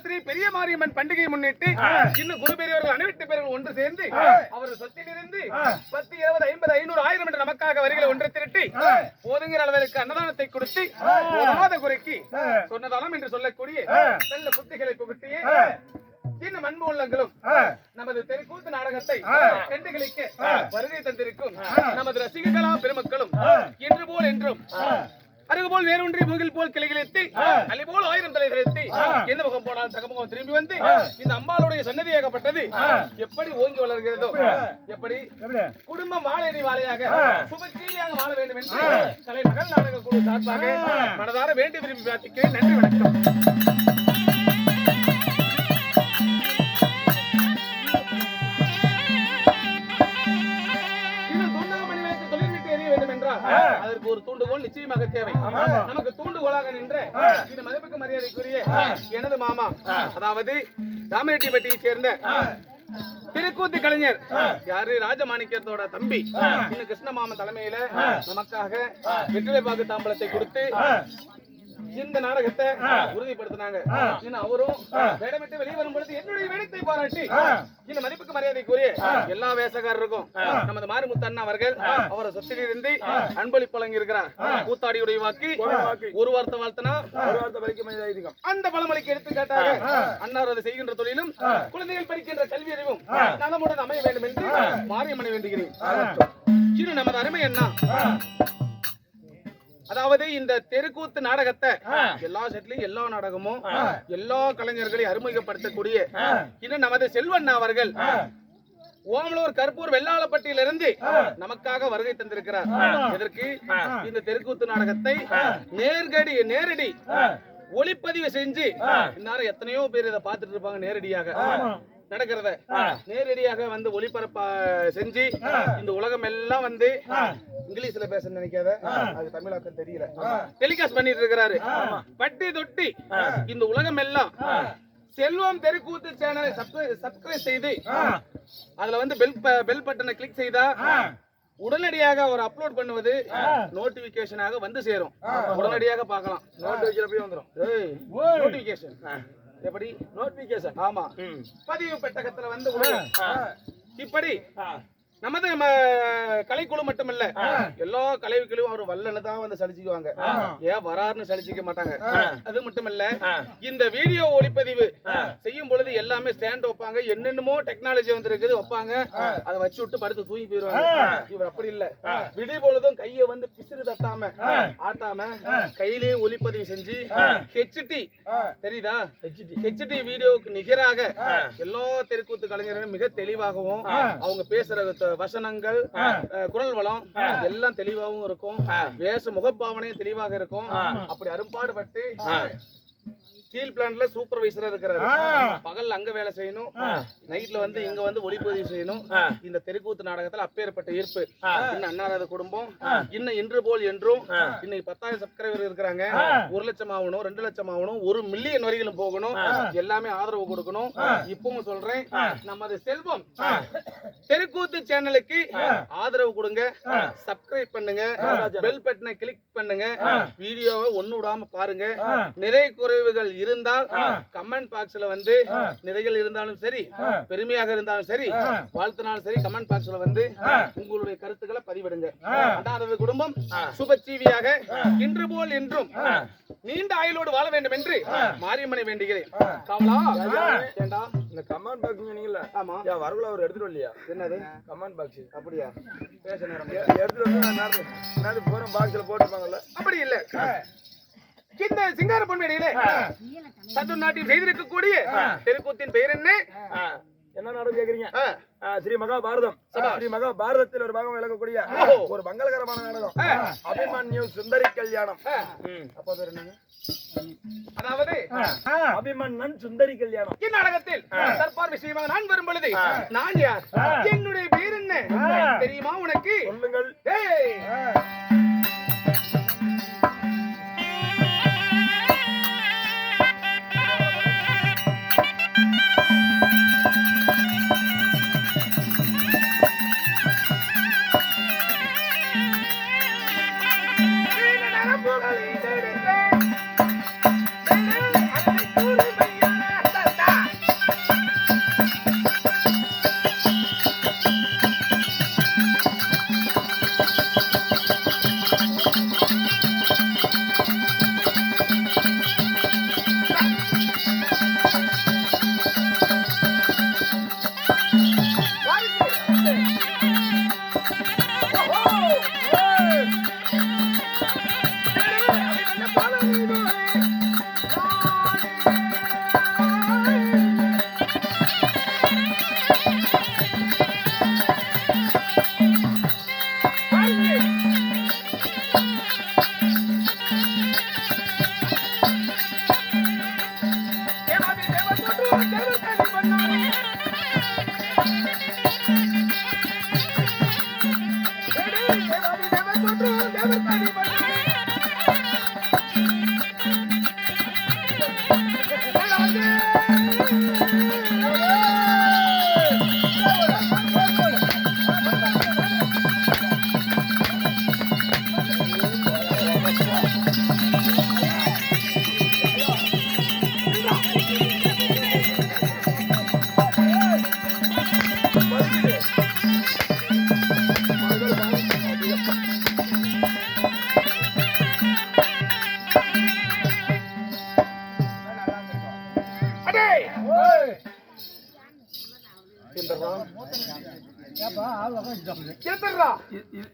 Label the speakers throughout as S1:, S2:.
S1: ஸ்ரீ பெரிய மாரியம்மன் பண்டிகையை முன்னிட்டு இன்னும் குரு பெரியவர்கள் அனைத்து பேர்கள் ஒன்று சேர்ந்து அவர் சொத்திலிருந்து பத்து இருபது ஐம்பது ஐநூறு ஆயிரம் என்று நமக்காக வரிகளை ஒன்று திரட்டி போதுங்கிற அளவிற்கு அன்னதானத்தை கொடுத்து போதாத குறைக்கு சொன்னதாலும் என்று சொல்லக்கூடிய நல்ல புத்திகளை புகுத்தியே இன்னும் அன்பு உள்ளங்களும் நமது தெருக்கூத்து நாடகத்தை கண்டுகளிக்க வருகை தந்திருக்கும் நமது ரசிகர்களா பெருமக்களும் என்று போல் என்றும் அருகு போல் வேறொன்றி முகில் போல் கிளைகளித்து அலி போல் ஆயிரம் தலைகளித்து எந்த முகம் போனால் தகமுகம் திரும்பி வந்து இந்த அம்பாளுடைய சன்னதியாகப்பட்டது எப்படி ஓங்கி வளர்கிறதோ எப்படி? குடும்பம் வாழையடி வாழையாக சுபச்சீலியாக வாழ வேண்டும் என்று மகள் நாடக குழு சார்பாக மனதார வேண்டி விரும்பி பிரார்த்திக்கிறேன். நன்றி வணக்கம். ஒரு தூண்டுகோல் நிச்சயமாக தேவை. நமக்கு தூண்டுகோலாக நின்ற இந்த மதிப்புக்கு மரியாதைக்குரிய எனது மாமா. அதாவது ராமரெட்டிப்பட்டியை சேர்ந்த திருக்கூத்து கலைஞர். யாரு? ராஜமாணிக்கத்தோட தம்பி. இன்னும் கிருஷ்ணமாமன் தலைமையில நமக்காக வெற்றிலை பாக்கு தாம்பலத்தை கொடுத்து இந்த நாடகத்தை உறுதிப்படுத்தினாங்க. அவரும் வேடமிட்டு வெளியே வரும் பொழுது என்னுடைய வேடத்தை பாராட்டி இந்த மதிப்புக்கு மரியாதைக்குரிய எல்லா வேசக்காரருக்கும் நமது மாரிமுத்து அண்ணா அவர்கள் அவரை சொத்திலிருந்து அன்பளிப்பு வழங்கி இருக்கிறார் கூத்தாடியுடைய வாக்கு ஒரு வார்த்தை வாழ்த்தனா அந்த பழமொழிக்கு எடுத்துக்காட்டாக அன்னார் அதை செய்கின்ற தொழிலும் குழந்தைகள் படிக்கின்ற கல்வி அறிவும் நலமுடன் அமைய வேண்டும் என்று மாரியம்மனை வேண்டுகிறேன். நமது அருமை என்ன அதாவது இந்த தெருக்கூத்து நாடகத்தை எல்லா செட்லயும் எல்லா நாடகமும் எல்லா கலைஞர்களையும் அறிமுகப்படுத்தக்கூடிய இன்னும் நமது செல்வண்ணா அவர்கள் ஓமலூர் கருப்பூர் வெள்ளாளப்பட்டியிலிருந்து நமக்காக வருகை தந்திருக்கிறார். இதற்கு இந்த தெருக்கூத்து நாடகத்தை நேர்கடி நேரடி ஒளிப்பதிவு செஞ்சு இந்நேரம் எத்தனையோ பேர் இதை பார்த்துட்டு இருப்பாங்க நேரடியாக. நடக்கிறத நேரடியாக வந்து ஒளிபரப்ப செஞ்சு இந்த உலகம் எல்லாம் வந்து இங்கிலீஷ்ல பேச நினைக்காத. அது தமிழாக்கம் தெரியல. டெலிகாஸ்ட் பண்ணிட்டு இருக்கிறாரு பட்டி தொட்டி இந்த உலகம் எல்லாம் செல்வம் தெருக்கூத்து சேனலை சப்ஸ்கிரைப் செய்து அதுல வந்து பெல் பெல் பட்டனை கிளிக் செய்தா உடனடியாக அவர் அப்லோட் பண்ணுவது நோட்டிபிகேஷனாக வந்து சேரும். உடனடியாக பார்க்கலாம்.
S2: நோட்டு வைக்கிறப்பயே வந்துடும்
S1: நோட்டிபிகேஷன் எப்படி?
S2: நோட்டிபிகேஷன்
S1: ஆமா. பதிவு பெட்டகத்துல வந்து. இப்படி. நமது நம்ம கலைக்குழு மட்டுமல்ல எல்லா கலைக்குழுவும் அவர் வல்லன்னு தான் வந்து சலிச்சுக்குவாங்க. ஏன் வராருன்னு சலிச்சுக்க மாட்டாங்க. அது மட்டுமல்ல இந்த வீடியோ ஒளிப்பதிவு செய்யும் பொழுது எல்லாமே ஸ்டாண்ட் வைப்பாங்க. என்னென்னமோ டெக்னாலஜி வந்திருக்குது வைப்பாங்க. அதை வச்சு விட்டு படுத்து தூங்கி போயிருவாங்க இவர் அப்படி இல்ல. விடி பொழுதும் கையை வந்து பிசிறு தட்டாம ஆட்டாம கையிலேயே ஒளிப்பதிவு செஞ்சு ஹெச்டி தெரியுதா? ஹெச்டி வீடியோவுக்கு நிகராக எல்லா தெருக்கூத்து கலைஞர்களும் மிக தெளிவாகவும் அவங்க பேசுற த- வசனங்கள் குரல் வளம் எல்லாம் தெளிவாகவும் இருக்கும். வேஷ முகப்பாவனையும் தெளிவாக இருக்கும். அப்படி அரும்பாடுபட்டு ஸ்டீல் பிளான்ட்ல சூப்பர்வைசரா இருக்கிறாரு. பகல்ல அங்க வேலை செய்யணும். நைட்ல வந்து இங்க வந்து ஒளிப்பதிவு செய்யணும். இந்த தெருக்கூத்து நாடகத்துல அப்பேற்பட்ட ஈர்ப்பு. இன்னும் அன்னாரது குடும்பம். இன்னும் இன்று போல் என்றும். இன்னைக்கு பத்தாயிரம் சப்ஸ்கிரைபர் இருக்கிறாங்க. ஒரு லட்சம் ஆகணும் ரெண்டு லட்சம் ஆகணும் ஒரு மில்லியன் வரைகளும் போகணும். எல்லாமே ஆதரவு கொடுக்கணும். இப்பவும் சொல்றேன். நமது செல்வம் தெருக்கூத்து சேனலுக்கு ஆதரவு கொடுங்க. சப்ஸ்கிரைப் பண்ணுங்க. பெல் பட்டனை கிளிக் பண்ணுங்க. வீடியோவை ஒண்ணு விடாம பாருங்க. நிறை குறைவுகள் இருந்தால் கமெண்ட் பாக்ஸ்ல வந்து நிறைகள் இருந்தாலும் சரி பெருமையாக இருந்தாலும் சரி வாழ்த்தினாலும் சரி கமெண்ட் பாக்ஸ்ல வந்து உங்களுடைய கருத்துக்களை பதிவிடுங்க. அதாவது குடும்பம் சுபச்சீவியாக இன்று போல் என்றும் நீண்ட ஆயுளோடு வாழ வேண்டும் என்று மாரியம்மனை வேண்டுகிறேன். கமலா ஏண்டா
S2: இந்த கமெண்ட் பாக்ஸ் சொன்னீங்கல்ல
S1: ஆமா.
S2: ஏன் வரகுல அவர் எடுத்துட்டு வரலையா?
S1: என்னது?
S2: கமெண்ட் பாக்ஸ்
S1: அப்படியா? பேச நேரம்
S2: எடுத்துட்டு வந்து நான் பூரா பாக்ஸ்ல போட்டுருப்பாங்கல்ல?
S1: அப்படி இல்ல. இந்த சிங்கார பொன்மேடையிலே சத்து நாட்டில் செய்திருக்கக்கூடிய தெருக்கூத்தின் பெயர் என்ன?
S2: என்ன நாடகம் கேக்குறீங்க? ஸ்ரீ மகா பாரதம் ஸ்ரீ மகா பாரதத்தில் ஒரு பாகம் விளக்கக்கூடிய ஒரு மங்களகரமான நாடகம். அபிமன்யு சுந்தரி கல்யாணம்.
S1: அப்பா பேர் என்னங்க? அதாவது
S2: அபிமன்னன் சுந்தரி கல்யாணம்.
S1: இந்நாடகத்தில் தற்பார் விஷயமாக நான் வரும் பொழுது நான் யார்? என்னுடைய பேர் என்ன? தெரியுமா உனக்கு?
S2: சொல்லுங்கள்.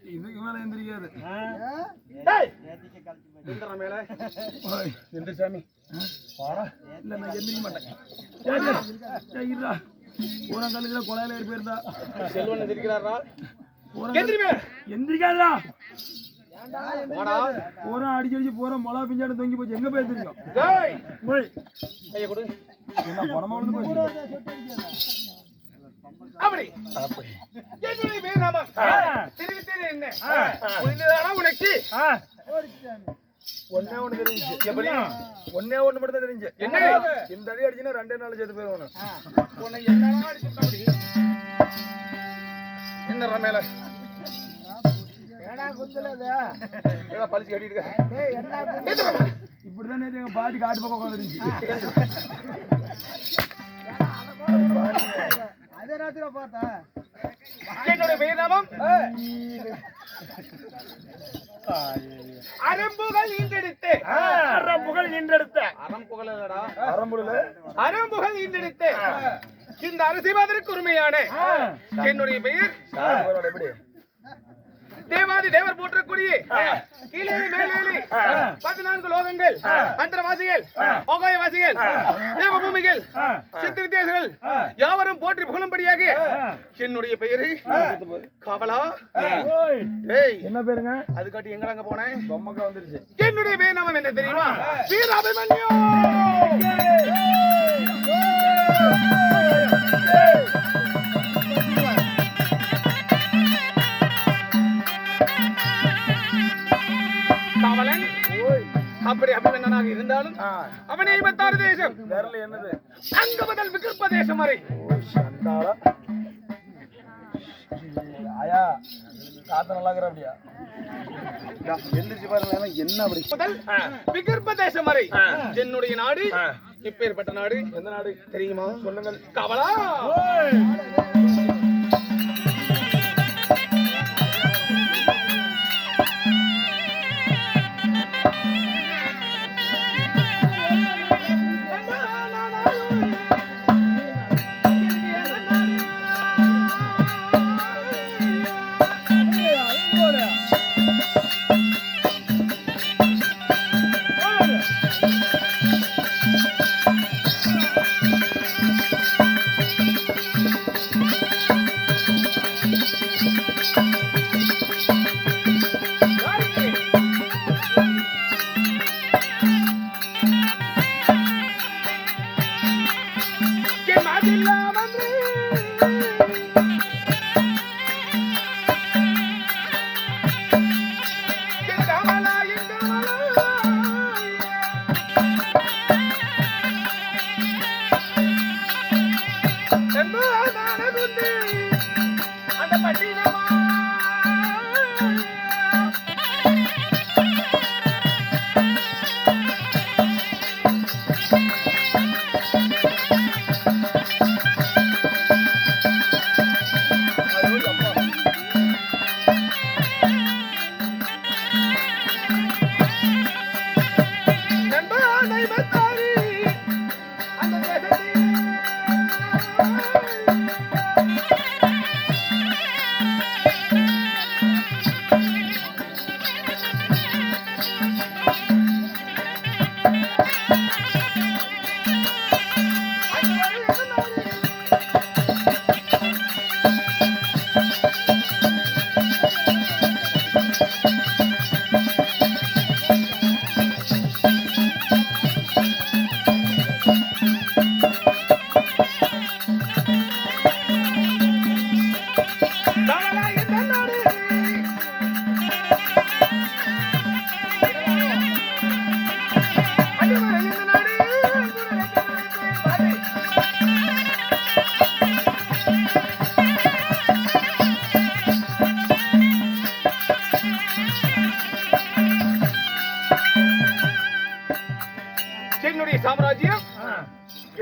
S2: இதுக்கு மேல எந்திரிக்காது.
S1: எந்திர சாமி.
S2: இல்ல நான் எந்திரிக்க மாட்டேன். ஏய், ஏய், ஏய், இருடா. பூரா கல்லுல கொலையில ஏறி போயிருந்தா.
S1: செல்வன் எந்திரிக்கிறாரா?
S2: எந்திரிக்காதா பூரா அடிச்சு அடிச்சு பூரா மொளா பிஞ்சாடு தொங்கி போச்சு. எங்க போய் தெரியும் என்ன பணமா வந்து போச்சு?
S1: அப்படி. என்னுடைய பேர் நாம. தெரிவித்தேன் என்ன? புரிந்ததானா உனக்கு?
S2: ஒன்னே ஒண்ணு தெரிஞ்சு
S1: எப்படி
S2: ஒன்னே ஒண்ணு மட்டும் தான் தெரிஞ்சு
S1: என்ன?
S2: இந்த அடி அடிச்சுன்னா ரெண்டே நாள் சேர்த்து போயிடணும்
S1: உன்னை. என்னடா அடிச்சுட்டா அப்படி என்னடா மேல? ஏதோ பழிச்சு கட்டிட்டு.
S2: இப்படிதான் எங்க பாட்டி காட்டு பக்கம் உட்காந்துருந்துச்சு
S1: என்னுடைய பெயர் நாமம் அரும்புகள் ஈண்டெடுத்து
S2: புகழ் நின்றெடுத்த
S1: அறம்புகள் இல்லடா
S2: அறம்புல
S1: அரும்புகள் இந்த அரசிவாதருக்கு உரிமையான என்னுடைய பெயர் தேவாதி தேவர் போற்றக்கூடிய கீழே மேலே பதினான்கு லோகங்கள் மந்திரவாசிகள் ஓகாயவாசிகள் தேவபூமிகள் சித்த வித்தியாசங்கள் யாவரும் போற்றி புகழும்படியாக என்னுடைய பெயரு ஏய்.
S2: என்ன பேருங்க?
S1: அதுக்காட்டி எங்கடாங்க போனேன்
S2: பொம்மக்கா வந்துருச்சு.
S1: என்னுடைய பேர் நாமம் என்ன தெரியுமா? வீர அபிமன்யு அப்படி அபிமன்னனாக இருந்தாலும் அவன் ஐம்பத்தாறு தேசம்.
S2: என்னது?
S1: அங்க முதல் விகற்ப தேசம் வரை.
S2: ஆயா காத்த நல்லா இருக்கிற அப்படியா?
S1: எந்திரிச்சு பாருங்க என்ன அப்படி? முதல் விகற்ப தேசம் வரை. என்னுடைய நாடு இப்பேற்பட்ட நாடு.
S2: எந்த நாடு?
S1: தெரியுமா?
S2: சொல்லுங்கள்.
S1: கவலா?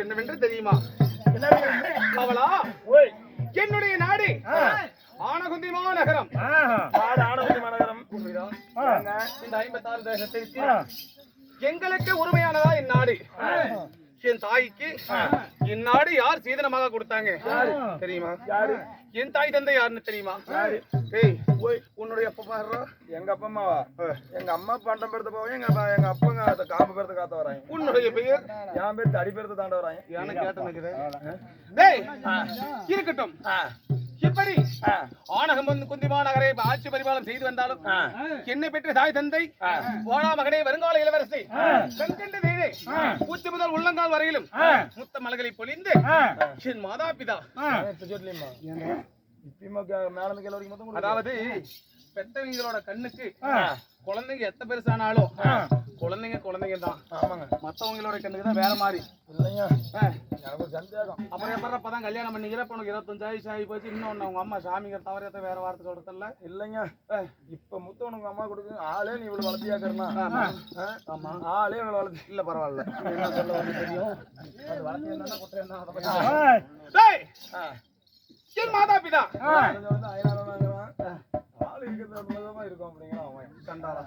S1: என்னவென்று தெரியுமா? அவளா
S2: ஓய்.
S1: என்னுடைய நாடு? ஆனகுந்திமா நகரம்.
S2: நாடு ஆனவதி மாநகரம்
S1: இந்த ஐம்பத்தாறு தேசத்திற்கு எங்களுக்கு உரிமையானதா இந்நாடு என் தாய்க்கு இந்நாடு யார் சீதனமாக கொடுத்தாங்க? தெரியுமா?
S2: யாரு?
S1: என் தாய் தந்தை யாருன்னு தெரியுமா? ஏய் ஓய் உன்னுடைய அப்பா பாடுறா.
S2: எங்க அப்பா அம்மாவா எங்க அம்மா பண்டம் பெருத்த போவோம் எங்க அப்பா எங்க அப்பங்க அதை காப்பு பெருத்த காத்த வராங்க.
S1: உன்னுடைய பெயர்?
S2: என் பேர் தடி பெருத்த தாண்ட வராங்க.
S1: ஏன்னு கேட்டு நிக்குது டேய் இருக்கட்டும். இப்படி. ஆனகம் வந்து குந்திமா நகரை ஆட்சி பரிபாலம் செய்து வந்தாலும் என்னை பெற்ற தாய் தந்தை ஓடா மகனே வருங்கால இளவரசி. கண்கண்ட தேவே முதல் உள்ளங்கால் வரையிலும் முத்த மலர்களை பொழிந்து என் மாதா பிதா. அதாவது பெத்தவங்களோட கண்ணுக்கு குழந்தைங்க எத்த பெருசானாலும் குழந்தைங்க குழந்தைங்க தான்.
S2: ஆமாங்க.
S1: மத்தவங்களோட கண்ணுக்கு தான் வேற மாதிரி.
S2: இல்லைங்க. எனக்கு சந்தேகம்.
S1: அப்புறம் எப்பறம் அப்பதான் கல்யாணம் பண்ணிக்கிற உனக்கு இருபத்தஞ்சு வயசு ஆகி போச்சு. இன்னொன்னு உங்க அம்மா சாமிங்க தவறத்தை வேற வார்த்தை சொல்றதில்ல.
S2: இல்லைங்க. இப்ப முத்த உனக்கு அம்மா கொடுக்கு ஆளே நீ இவ்வளவு வளர்த்தியாக்கறனா
S1: ஆமா.
S2: ஆளே இவ்வளவு வளர்த்தி.
S1: இல்ல பரவாயில்ல. என்ன சொல்ல வந்து தெரியும். அது வளர்த்தி என்னன்னா குற்றம் என்ன அதை பத்தி மாதா பிதா
S2: இருக்கிறது அப்படிதான் இருக்கும் அப்படிங்கிறான் அவன்
S1: கண்டாரா?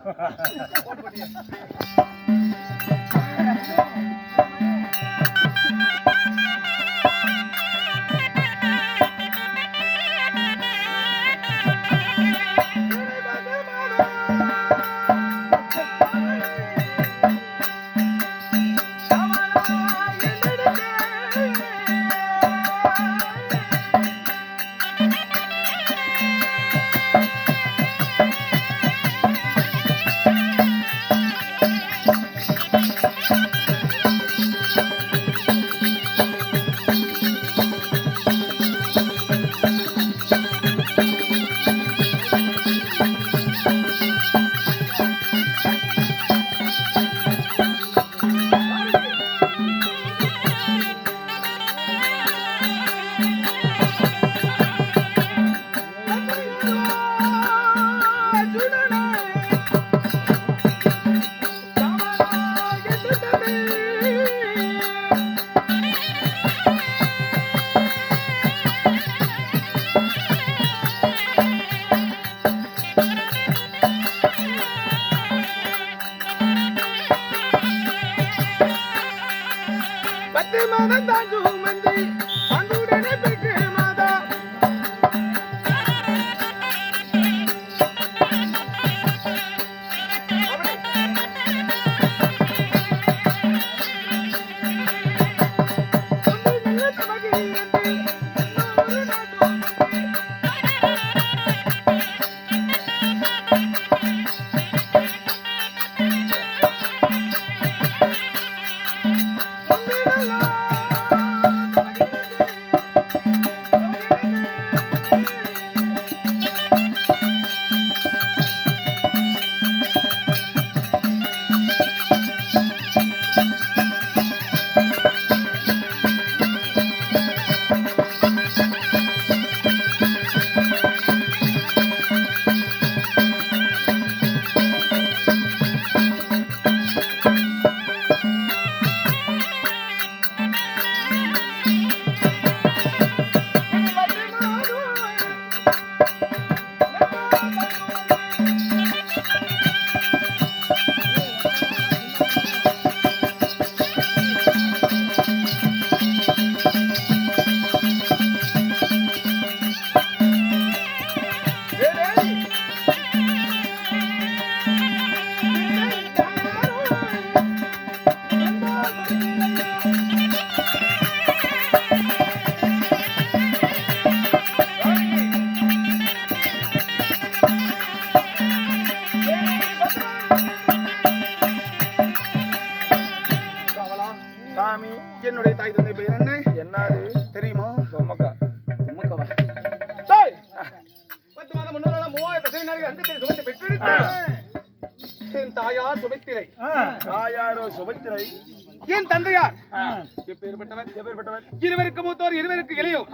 S1: எப்பேற்பட்டவர்? இருவருக்கு மூத்தோர் இருவருக்கு இளையோர்.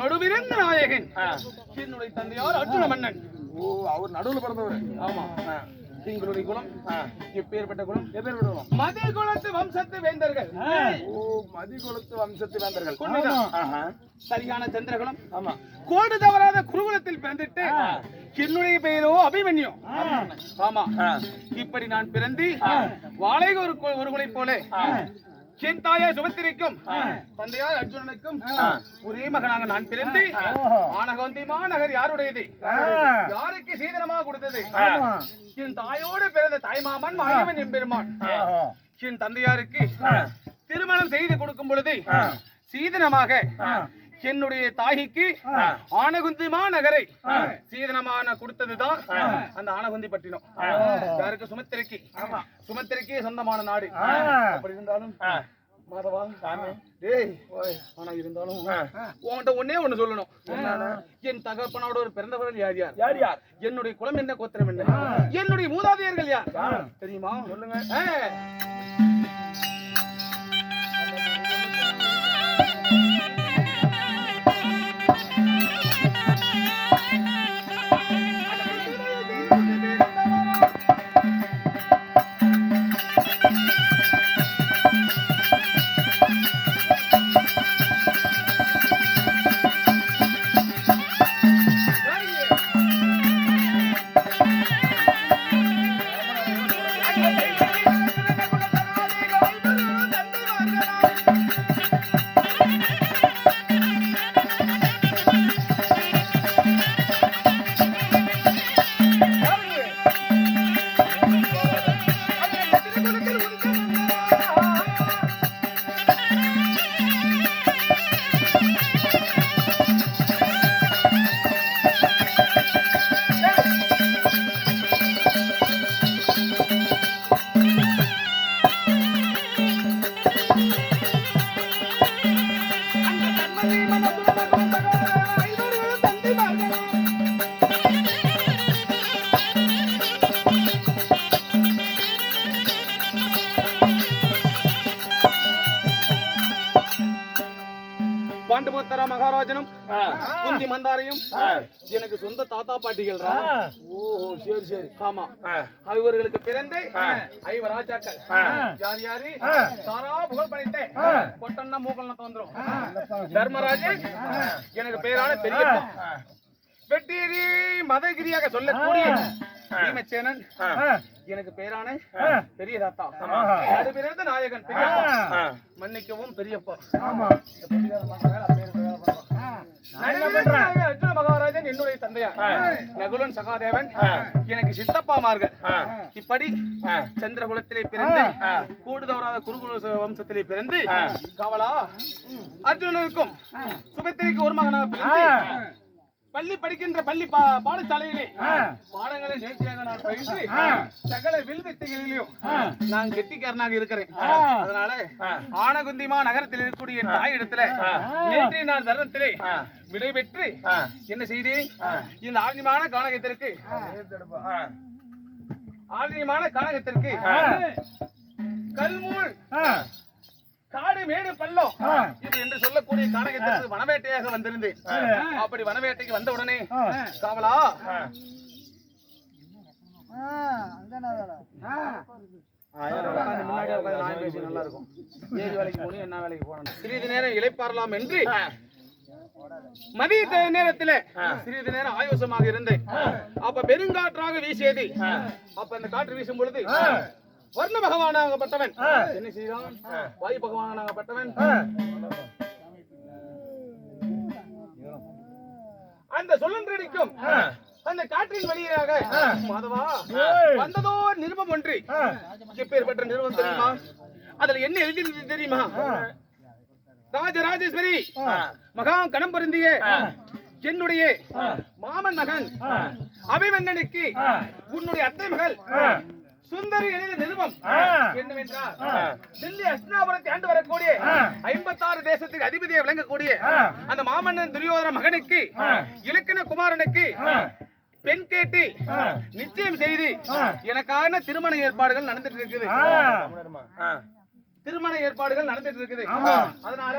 S1: நடுவிருந்த நாயகன். என்னுடைய தந்தையார் அர்ஜுன மன்னன்.
S2: ஓ அவர் நடுவுல பிறந்தவர்.
S1: ஆமா. எங்களுடைய குலம் எப்பேற்பட்ட குலம்?
S2: எப்பேற்பட்ட குலம்?
S1: மதி குலத்து வம்சத்து வேந்தர்கள்.
S2: ஓ வம்சத்து வேந்தர்கள்.
S1: சரியான சந்திரகுலம்.
S2: ஆமா.
S1: கோடு தவறாத குருகுலத்தில் பிறந்துட்டு என்னுடைய பெயரோ அபிமன்யு. ஆமா. இப்படி நான் பிறந்து வாழை ஒரு ஒருவனை போல என் தாயார் சுமத்திரிக்கும் தந்தையார் அர்ஜுனனுக்கும் ஒரே மகனாக நான் பிறந்து ஆனகவந்தி மாநகர் யாருடையது? யாருக்கு சீதனமாக கொடுத்தது? என் தாயோடு பிறந்த தாய்மாமன் மாயவன் எம்பெருமான் என் தந்தையாருக்கு திருமணம் செய்து கொடுக்கும் பொழுது சீதனமாக என்னுடைய தாய்க்கு ஆனகுந்தி மாநகரை சீதனமான கொடுத்ததுதான் அந்த ஆனகுந்தி பட்டினம். யாருக்கு? சுமத்திரைக்கு. சுமத்திரைக்கே சொந்தமான நாடு. அப்படி இருந்தாலும் மாதவா டேய் ஆனா இருந்தாலும் உன்கிட்ட ஒண்ணே ஒண்ணு சொல்லணும். என் தகப்பனோட ஒரு பிறந்தவர்கள் யார் யார்?
S2: யார் யார்?
S1: என்னுடைய குலம் என்ன கோத்திரம் என்ன? என்னுடைய மூதாதையர்கள் யார்? தெரியுமா? சொல்லுங்க. பாண்டுபுத்தர மகாராஜனும் குந்தி மந்தாரையும் எனக்கு சொந்த தாத்தா பாட்டிகள் ஓஹோ சரி சரி. ஆமா. இவர்களுக்கு பிறந்து ஐவர் ராஜாக்கள் யார் யாரு? சாரா புகழ் படைத்த பொட்டன்னா மூக்கல்னா வந்துரும். தர்மராஜன் எனக்கு பேரான பெரியப்பா. வெட்டேரி மதகிரியாக சொல்லக்கூடிய எனக்கு பேரான பெரிய தாத்தா. அது பிறந்த நாயகன் பெரியப்பா. மன்னிக்கவும் பெரியப்பா. அர்ஜுன மகாராஜன் என்னுடைய தந்தையார். நகுலன் சகாதேவன். எனக்கு சித்தப்பாமார்கள் இப்படி சந்திரகுலத்திலே பிறந்து கூடுதவராத குருகுல வம்சத்திலே பிறந்து கவலா அர்ஜுனனுக்கும் சுபத்திரிக்கு ஒரு மகனாக பிறந்து பள்ளி படிக்கின்ற பள்ளி பாடசாலையிலே பாடங்களை நேர்த்தியாக நான் பயின்று சகல வில் வித்தைகளிலும் நான் கெட்டிக்காரனாக இருக்கிறேன். அதனால ஆனகுந்திமா நகரத்தில் இருக்கக்கூடிய என் தாய் இடத்துல நேற்றைய நாள் தருணத்திலே விடை பெற்று என்ன செய்தேன்? இந்த ஆழ்நிமான கானகத்திற்கு ஆழ்நிமான கானகத்திற்கு கல்மூல் காடு மேடு பள்ளம். இது என்று சொல்லக்கூடிய கானகத்திற்கு வனவேட்டையாக வந்திருந்தேன். அப்படி வனவேட்டைக்கு வந்த உடனே காவலா நல்லா இருக்கும் ஏறி வேலைக்கு போகணும் என்ன வேலைக்கு போகணும் சிறிது நேரம் இளைப்பாறலாம் என்று மதிய நேரத்திலே சிறிது நேரம் ஆயோசமாக இருந்தேன். அப்ப பெருங்காற்றாக வீசியது. அப்ப அந்த காற்று வீசும் பொழுது வர்ண பகவானாகப்பட்டவன். என்ன செய்தான்? வாயு பகவானாகப்பட்டவன். அந்த சொல்லன்றடிக்கும் அந்த காற்றின் வழியாக மாதவா வந்ததோ நிருபம் ஒன்று. எப்பேற்பட்ட நிருபம் தெரியுமா? அதுல என்ன எழுதினது தெரியுமா? ராஜராஜேஸ்வரி மகா கணம் பொருந்திய என்னுடைய மாமன் மகன் அபிமன்னனுக்கு உன்னுடைய அத்தை மகள் சுந்தரி எழுதிய நிருபம். என்னவென்றால் டெல்லி அஸ்னாபுரத்தை ஆண்டு வரக்கூடிய ஐம்பத்தாறு தேசத்துக்கு அதிபதியை விளங்கக்கூடிய அந்த மாமன்னன் துரியோதன மகனுக்கு இலக்கண குமாரனுக்கு பெண் கேட்டு நிச்சயம் செய்து எனக்கான திருமண ஏற்பாடுகள் நடந்துட்டு இருக்குது. திருமண ஏற்பாடுகள் நடந்துட்டு இருக்குது. அதனால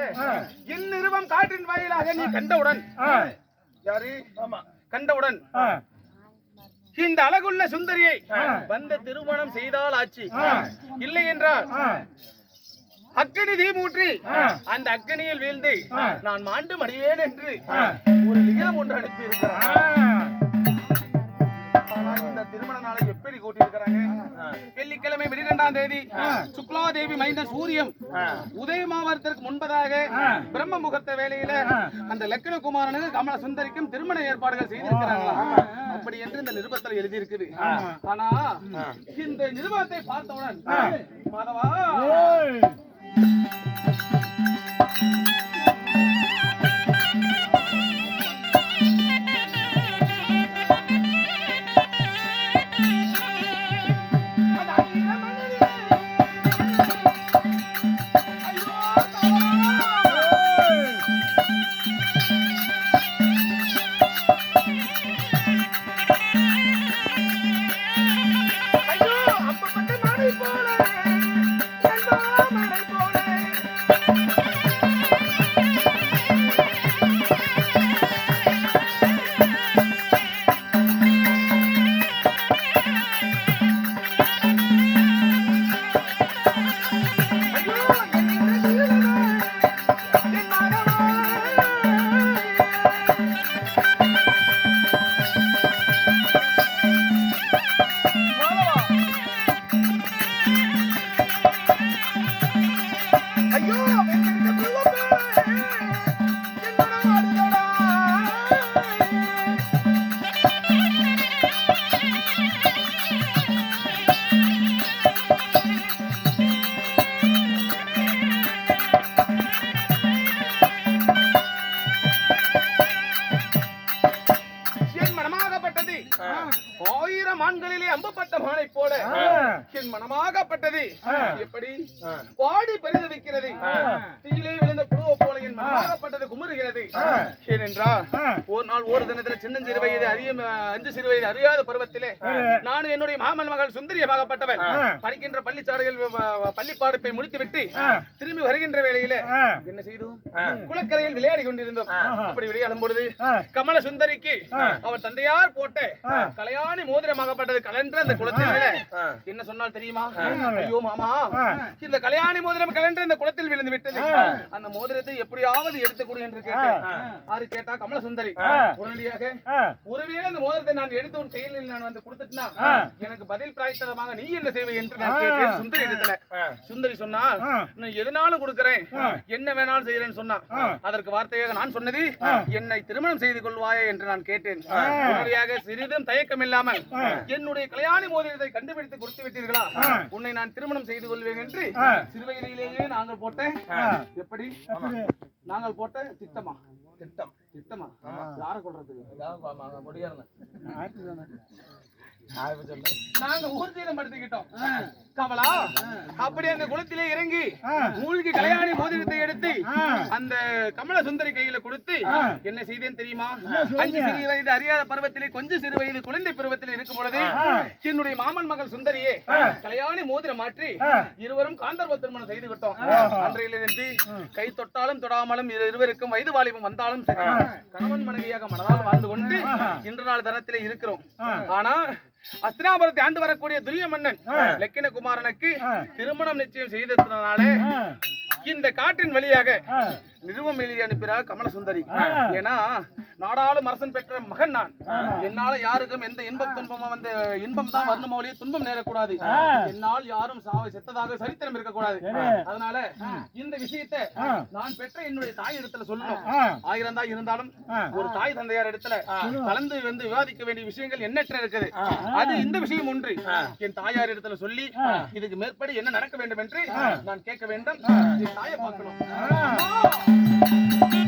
S1: என் நிறுவம் காற்றின் வாயிலாக நீ கண்டவுடன். யாரு? கண்டவுடன். இந்த அழகுள்ள சுந்தரியை வந்த திருமணம் செய்தால் ஆச்சு. இல்லை என்றால் அக்கனி தீமூற்றி அந்த அக்கனியில் வீழ்ந்து நான் மாண்டு மடிவேன் என்று ஒரு லிகிதம் ஒன்று அனுப்பி இந்த திருமண நாளை எப்படி கூட்டியிருக்கிறாங்க? வெள்ளிக்கிழமை பன்னிரெண்டாம் தேதி சுக்லா தேவி மைந்தன் சூரியம் உதயமாவதற்கு முன்பதாக பிரம்ம முகூர்த்த வேளையில அந்த லக்கண குமாரனுக்கு கமல சுந்தரிக்கும் திருமண ஏற்பாடுகள் செய்திருக்கிறாங்களா அப்படி என்று இந்த நிருபத்தில் எழுதியிருக்குது. ஆனா இந்த நிருபத்தை பார்த்தவுடன் மாதவா! ஐயோ என் மனமாகப்பட்டது. எப்படி? பாடி பரிதவிக்கிறது தீயிலே விழுந்த புழுவை போல என் மனமாகப்பட்டது குமுறுகிறது. ஏனென்றால் ஒரு நாள் ஒரு தினத்துல சின்ன சிறு வயது அறிய அஞ்சு சிறு வயது அறியாத பருவத்திலே நான் என்னுடைய மாமன் மகள் சுந்தரியமாகப்பட்டவன் படிக்கின்ற பள்ளிச்சாலையில் பள்ளி பாடப்பை முடித்துவிட்டு திரும்பி வருகின்ற வேளையிலே என்ன செய்தோம்? குளக்கரையில் விளையாடி கொண்டிருந்தோம். அப்படி விளையாடும் பொழுது கமல சுந்தரிக்கு அவர் தந்தையார் போட்ட கலையாணி மோதிரமாகப்பட்டது கலன்ற அந்த குளத்தில். என்ன சொன்னால் தெரியுமா? ஐயோ மாமா. இந்த கல்யாணி மோதிரம் கலன்ற இந்த குளத்தில் விழுந்து விட்டது. அந்த மோதிரத்தை எப்படியாவது எடுத்துக் கொடு என்று கேட்டேன். யாரு கேட்டா? கமல சுந்தரி உடனடியாக ஒருவேளை அந்த மோதிரத்தை நான் எடுத்து உன் கையில் நான் வந்து கொடுத்துட்டா எனக்கு பதில் பிராய்த்ததமாக நீ என்ன செய்வே என்று நான் கேட்டேன். சுந்தரி இடத்துல. சுந்தரி சொன்னா நான் எதனாலும் கொடுக்கிறேன்? என்ன வேணாலும் செய்யறேன்னு சொன்னா. அதற்கு வார்த்தையாக நான் சொன்னது என்னை திருமணம் செய்து கொள்வாயே என்று நான் கேட்டேன். உடனடியாக சிறிதும் தயக்கம் இல்லாமல் என்னுடைய கல்யாணி மோதிரத்தை கண்டுபிடித்து கொடுத்து விட்டீர்களா? உன்னை நான் திருமணம் செய்து கொள்வேன் என்று சிறுவயதிலேயே நாங்கள் போட்ட எப்படி? நாங்கள் போட்ட திட்டமா? திட்டம். திட்டமா? யார கொள்றதுக்கு நாங்க ஊர்ஜீதம் படுத்திக்கிட்டோம். கமலா அப்படி அந்த குளத்திலே இறங்கி மூழ்கி கல்யாணி மோதிரத்தை எடுத்து அந்த கமல சுந்தரி கையில கொடுத்து என்ன செய்தேன் தெரியுமா? அஞ்சு சிறு வயது அறியாத பருவத்திலே கொஞ்சம் சிறு வயது குழந்தை பருவத்தில் இருக்கும் பொழுது என்னுடைய மாமன் மகள் சுந்தரியே கல்யாணி மோதிரம் மாற்றி இருவரும் காந்தர்வ திருமணம் செய்து விட்டோம். அன்றையிலிருந்து கை தொட்டாலும் தொடாமலும் இரு- இருவருக்கும் வயது வாலிபம் வந்தாலும் சரி. கணவன் மனைவியாக மனதால் வாழ்ந்து கொண்டு இன்று நாள் தரத்திலே இருக்கிறோம். ஆனா அஸ்தினாபுரத்தை ஆண்டு வரக்கூடிய துரிய மன்னன் லக்கின குமாரனுக்கு திருமணம் நிச்சயம் செய்ததுனாலே இந்த காற்றின் வழியாக நிருபம் எழுதி அனுப்பினார் கமல சுந்தரி ஏன்னா நாடாளும் அரசன் பெற்ற மகன் நான். என்னால யாருக்கும் எந்த இன்பம் துன்பமும் வந்து இன்பம் தான் வரணுமோ ஒழிய துன்பம் நேரக்கூடாது. என்னால் யாரும் சாவை செத்ததாக சரித்திரம் இருக்கக்கூடாது. அதனால இந்த விஷயத்தை நான் பெற்ற என்னுடைய தாய் இடத்துல சொல்லணும். ஆயிரம் தான் இருந்தாலும் ஒரு தாய் தந்தையார் இடத்துல கலந்து வந்து விவாதிக்க வேண்டிய விஷயங்கள் எண்ணற்ற இருக்குது. அது இந்த விஷயம் ஒன்று. என் தாயார் இடத்துல சொல்லி இதுக்கு மேற்படி என்ன நடக்க வேண்டும் என்று நான் கேட்க வேண்டும். என் தாயை பார்க்கணும். அம்மா!